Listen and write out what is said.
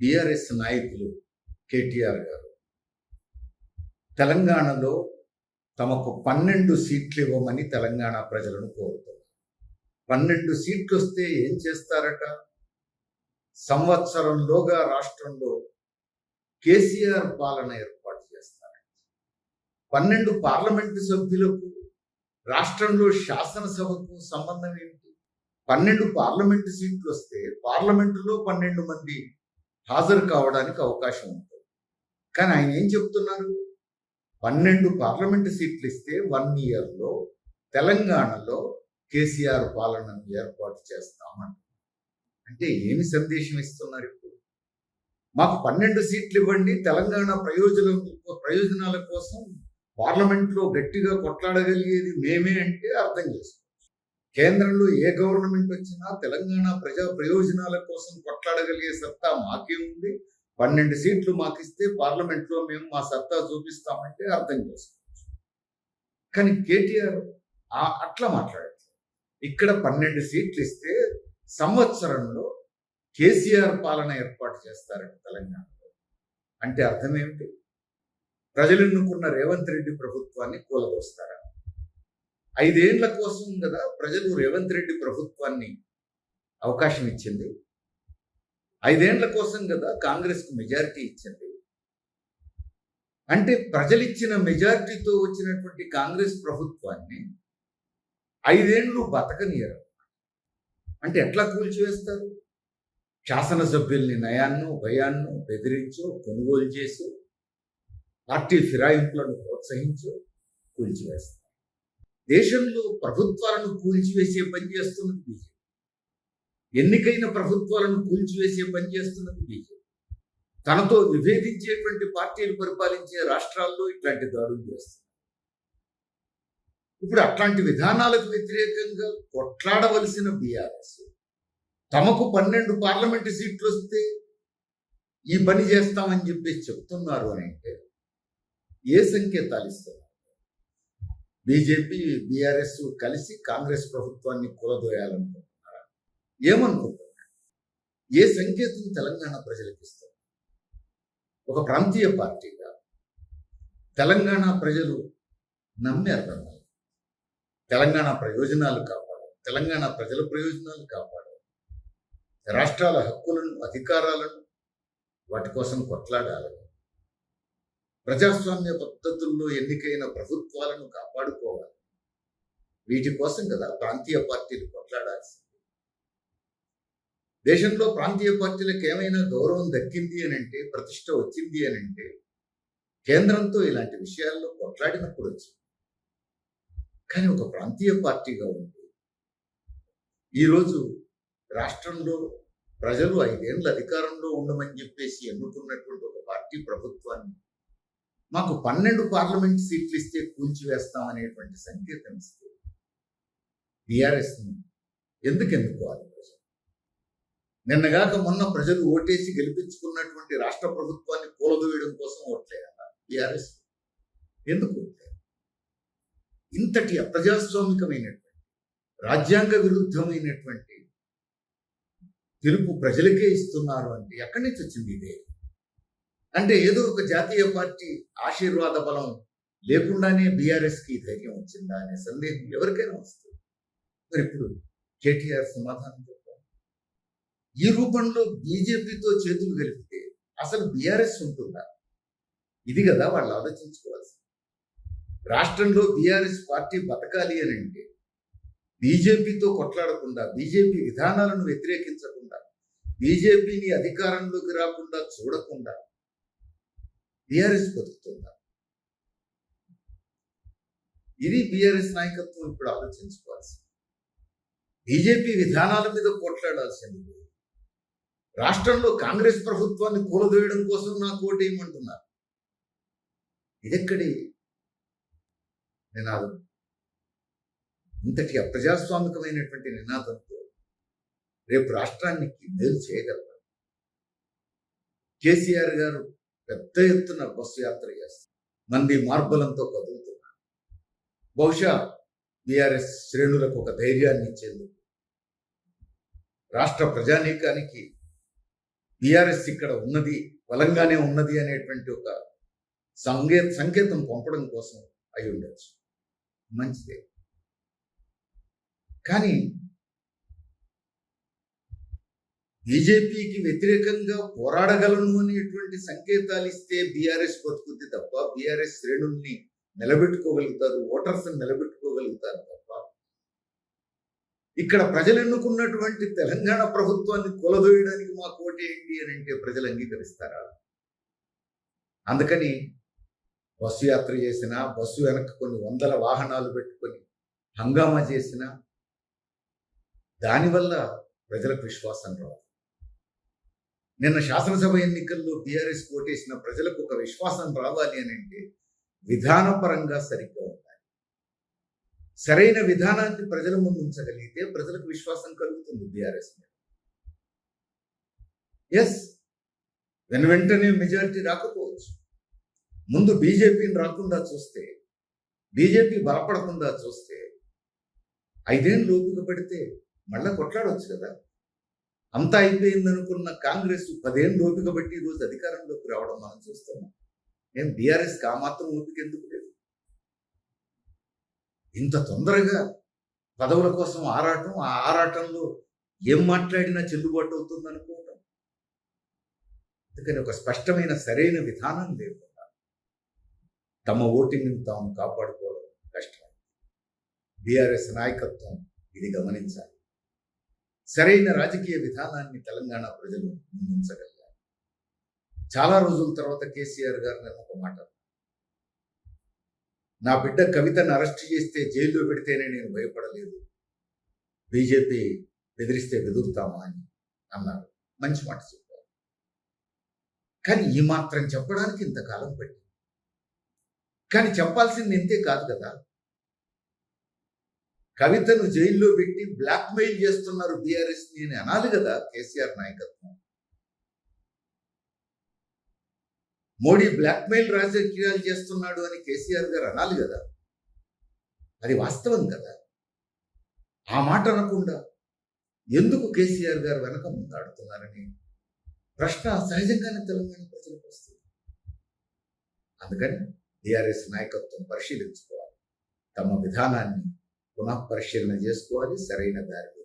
BRS నాయకులు కేటీఆర్ గారు. తెలంగాణలో తమకు పన్నెండు సీట్లు ఇవ్వమని తెలంగాణ ప్రజలను కోరుతున్నారు. పన్నెండు సీట్లు వస్తే ఏం చేస్తారట? సంవత్సరంలోగా రాష్ట్రంలో కేసీఆర్ పాలన ఏర్పాటు చేస్తారట. పన్నెండు పార్లమెంటు సభ్యులకు రాష్ట్రంలో శాసనసభకు సంబంధం ఏమిటి పన్నెండు పార్లమెంటు సీట్లు వస్తే పార్లమెంటులో పన్నెండు మంది హాజరు కావడానికి అవకాశం ఉంటుంది. కానీ ఆయన ఏం చెప్తున్నారు? పన్నెండు పార్లమెంటు సీట్లు ఇస్తే వన్ ఇయర్లో తెలంగాణలో కేసీఆర్ పాలనను ఏర్పాటు చేస్తామంట అంటే ఏమి సందేశం ఇస్తున్నారు ఇప్పుడు? మాకు పన్నెండు సీట్లు ఇవ్వండి తెలంగాణ ప్రయోజనం ప్రయోజనాల కోసం పార్లమెంట్లో గట్టిగా కొట్లాడగలిగేది మేమే అంటే అర్థం చేసుకోవచ్చు కేంద్రంలో ఏ గవర్నమెంట్ వచ్చినా తెలంగాణ ప్రజా ప్రయోజనాల కోసం కొట్లాడగలిగే సత్తా మాకే ఉంది. పన్నెండు సీట్లు మాకిస్తే పార్లమెంట్లో మేము మా సత్తా చూపిస్తామంటే అర్థం చేసుకోవచ్చు. కానీ కేటీఆర్ అట్లా మాట్లాడట్లేదు. ఇక్కడ పన్నెండు సీట్లు ఇస్తే సంవత్సరంలో కేసీఆర్ పాలన ఏర్పాటు చేస్తారండి తెలంగాణలో. అంటే అర్థం ఏమిటి? ప్రజలు ఎన్నుకున్న రేవంత్ రెడ్డి ప్రభుత్వాన్ని కూలదోస్తారా? ఐదేళ్ళ కోసం కదా ప్రజలు రేవంత్ రెడ్డి ప్రభుత్వాన్ని అవకాశం ఇచ్చింది. ఐదేళ్ళ కోసం కదా కాంగ్రెస్కు మెజారిటీ ఇచ్చింది. అంటే ప్రజలిచ్చిన మెజారిటీతో వచ్చినటువంటి కాంగ్రెస్ ప్రభుత్వాన్ని ఐదేళ్ళు బతకనియరు. అంటే ఎట్లా కూల్చివేస్తారు? శాసనసభ్యుల్ని నయాన్నో భయాన్నో బెదిరించో కొనుగోలు చేసో పార్టీ ఫిరాయింపులను ప్రోత్సహించో కూల్చివేస్తారు. దేశంలో ప్రభుత్వాలను కూల్చివేసే పని చేస్తున్నది బీజేపీ. ఎన్నికైన ప్రభుత్వాలను కూల్చివేసే పని చేస్తున్నది బీజేపీ. తనతో విభేదించేటువంటి పార్టీలు పరిపాలించే రాష్ట్రాల్లో ఇట్లాంటి దాడులు చేస్తుంది ఇప్పుడు అట్లాంటి విధానాలకు వ్యతిరేకంగా కొట్లాడవలసిన బీఆర్ఎస్. తమకు పన్నెండు పార్లమెంటు సీట్లు వస్తే ఈ పని చేస్తామని చెప్పి చెప్తున్నారు అని అంటే ఏ సంకేతాలు ఇస్తారు బీజేపీ బీఆర్ఎస్ కలిసి కాంగ్రెస్ ప్రభుత్వాన్ని కూలదోయాలనుకుంటున్నారా? ఏమనుకుంటున్నారు? ఏ సంకేతం తెలంగాణ ప్రజలకు ఇస్తారు ఒక ప్రాంతీయ పార్టీగా తెలంగాణ ప్రజలు నమ్మారు మిమ్మల్ని తెలంగాణ ప్రయోజనాలు కాపాడాలి తెలంగాణ ప్రజల ప్రయోజనాలు కాపాడాలి రాష్ట్రాల హక్కులను అధికారాలను వాటి కోసం కొట్లాడాలని ప్రజాస్వామ్య పద్ధతుల్లో ఎన్నికైన ప్రభుత్వాలను కాపాడుకోవాలి. వీటి కోసం కదా ప్రాంతీయ పార్టీలు కొట్లాడాల్సింది. దేశంలో ప్రాంతీయ పార్టీలకు ఏమైనా గౌరవం దక్కింది అని అంటే ప్రతిష్ట వచ్చింది అని అంటే కేంద్రంతో ఇలాంటి విషయాల్లో కొట్లాడినప్పుడు వచ్చింది కానీ ఒక ప్రాంతీయ పార్టీగా ఉంది ఈరోజు రాష్ట్రంలో ప్రజలు ఐదేళ్ళు అధికారంలో ఉండమని చెప్పేసి ఎన్నుకున్నటువంటి ఒక పార్టీ ప్రభుత్వాన్ని మాకు పన్నెండు పార్లమెంట్ సీట్లు ఇస్తే కూల్చివేస్తామనేటువంటి సంకేతం ఇస్తే టీఆర్ఎస్ ఎందుకు ఎందుకోవాలి ప్రజలు నిన్నగాక మొన్న ప్రజలు ఓటేసి గెలిపించుకున్నటువంటి రాష్ట్ర ప్రభుత్వాన్ని కూలదోయడం కోసం ఓట్లేయాలా టీఆర్ఎస్? ఎందుకు ఓట్లేయాలి? ఇంతటి అప్రజాస్వామికమైనటువంటి రాజ్యాంగ విరుద్ధమైనటువంటి తెలుపు ప్రజలకే ఇస్తున్నారు అంటే ఎక్కడి నుంచి వచ్చింది ఇదే? అంటే ఏదో ఒక జాతీయ పార్టీ ఆశీర్వాద బలం లేకుండానే బీఆర్ఎస్కి ధైర్యం వచ్చిందా అనే సందేహం ఎవరికైనా వస్తుంది. మరి ఇప్పుడు కేటీఆర్ సమాధానం చెప్పారు ఈ రూపంలో బీజేపీతో చేతులు కలిపితే అసలు బీఆర్ఎస్ ఉంటుందా? ఇది కదా వాళ్ళు ఆలోచించుకోవాల్సింది. రాష్ట్రంలో బీఆర్ఎస్ పార్టీ బతకాలి అని అంటే బీజేపీతో కొట్లాడకుండా బీజేపీ విధానాలను వ్యతిరేకించకుండా బీజేపీని అధికారంలోకి రాకుండా చూడకుండా బీఆర్ఎస్ బతుకుతుందా? ఇది బీఆర్ఎస్ నాయకత్వం ఇప్పుడు ఆలోచించుకోవాల్సింది. బీజేపీ విధానాల మీద కొట్లాడాల్సింది రాష్ట్రంలో కాంగ్రెస్ ప్రభుత్వాన్ని కూలదోయడం కోసం నాకు ఓటేయమంటున్నారు ఇదెక్కడి నినాదం? ఇంతటి అప్రజాస్వామికమైనటువంటి నినాదంతో రేపు రాష్ట్రానికి మేలు చేయగలరు? కేసీఆర్ గారు పెద్ద ఎత్తున బస్సు యాత్ర చేస్తారు మంది మార్బలంతో కదులుతున్నారు బహుశా బీఆర్ఎస్ శ్రేణులకు ఒక ధైర్యాన్ని ఇచ్చేందుకు. రాష్ట్ర ప్రజానీకానికి బీఆర్ఎస్ ఇక్కడ ఉన్నది బలంగానే ఉన్నది అనేటువంటి ఒక సంగే సంకేతం పంపడం కోసం అయి ఉండొచ్చు. మంచిదే. కానీ బీజేపీకి వ్యతిరేకంగా పోరాడగలను అనేటువంటి సంకేతాలు ఇస్తే బీఆర్ఎస్ బతుకుద్ది తప్ప బీఆర్ఎస్ శ్రేణుల్ని నిలబెట్టుకోగలుగుతారు ఓటర్స్ నిలబెట్టుకోగలుగుతారు తప్ప. ఇక్కడ ప్రజలు ఎన్నుకున్నటువంటి తెలంగాణ ప్రభుత్వాన్ని కొలదోయడానికి మా కోట ఏంటి అని అంటే ప్రజలు అంగీకరిస్తారా? అందుకని బస్సు యాత్ర చేసిన బస్సు వెనక కొన్ని వందల వాహనాలు పెట్టుకొని హంగామా చేసిన దానివల్ల ప్రజలకు విశ్వాసం రాదు. నిన్న శాసనసభ ఎన్నికల్లో బీఆర్ఎస్ ఓటేసిన ప్రజలకు ఒక విశ్వాసం రావాలి అని అంటే విధానపరంగా సరిగ్గా ఉండాలి. సరైన విధానాన్ని ప్రజల ముందు ఉంచగలిగితే ప్రజలకు విశ్వాసం కలుగుతుంది బీఆర్ఎస్ మీద. ఎస్ వెను వెంటనే మెజారిటీ రాకపోవచ్చు. ముందు బీజేపీని రాకుండా చూస్తే బీజేపీ బలపడకుండా చూస్తే ఐదేళ్ళు లోపిక పడితే మళ్ళా కొట్లాడవచ్చు కదా. అంతా అయిపోయింది అనుకున్న కాంగ్రెస్ పదేళ్ళు ఓపిక బట్టి ఈరోజు అధికారంలోకి రావడం మనం చూస్తున్నాం నేను బీఆర్ఎస్ ఆ మాత్రం ఓపిక ఎందుకు లేదు? ఇంత తొందరగా పదవుల కోసం ఆరాటం ఆ ఆరాటంలో ఏం మాట్లాడినా చెల్లుబాటు అవుతుంది అనుకోవటం. అందుకని ఒక స్పష్టమైన సరైన విధానం లేకుండా తమ ఓటింగ్ని తాము కాపాడుకోవడం కష్టం. బీఆర్ఎస్ నాయకత్వం ఇది గమనించాలి. సరైన రాజకీయ విధానాన్ని తెలంగాణ ప్రజలు ముందుంచగలిగారు చాలా రోజుల తర్వాత కేసీఆర్ గారు నన్ను ఒక మాట నా బిడ్డ కవితను అరెస్ట్ చేస్తే జైల్లో పెడితేనే నేను భయపడలేదు. బీజేపీ బెదిరిస్తే బెదురుతామా అని అన్నారు. మంచి మాట చెప్పారు. కానీ ఈ మాత్రం చెప్పడానికి ఇంతకాలం పట్టింది. కానీ చెప్పాల్సింది ఇంతే కాదు కదా. కవితను జైల్లో పెట్టి బ్లాక్మెయిల్ చేస్తున్నారు బీఆర్ఎస్ అని అనాలి కదా కేసీఆర్ నాయకత్వం. మోడీ బ్లాక్మెయిల్ రాజకీయాలు చేస్తున్నాడు అని కేసీఆర్ గారు అనాలి కదా. అది వాస్తవం కదా. ఆ మాట అనకుండా ఎందుకు కేసీఆర్ గారు వెనక ముందాడుతున్నారని ప్రశ్న సహజంగానే తెలంగాణ ప్రజలకు వస్తుంది. అందుకని బీఆర్ఎస్ నాయకత్వం పరిశీలించుకోవాలి. తమ విధానాన్ని పునఃపరిశీలన చేసుకోవాలి సరైన దారిలో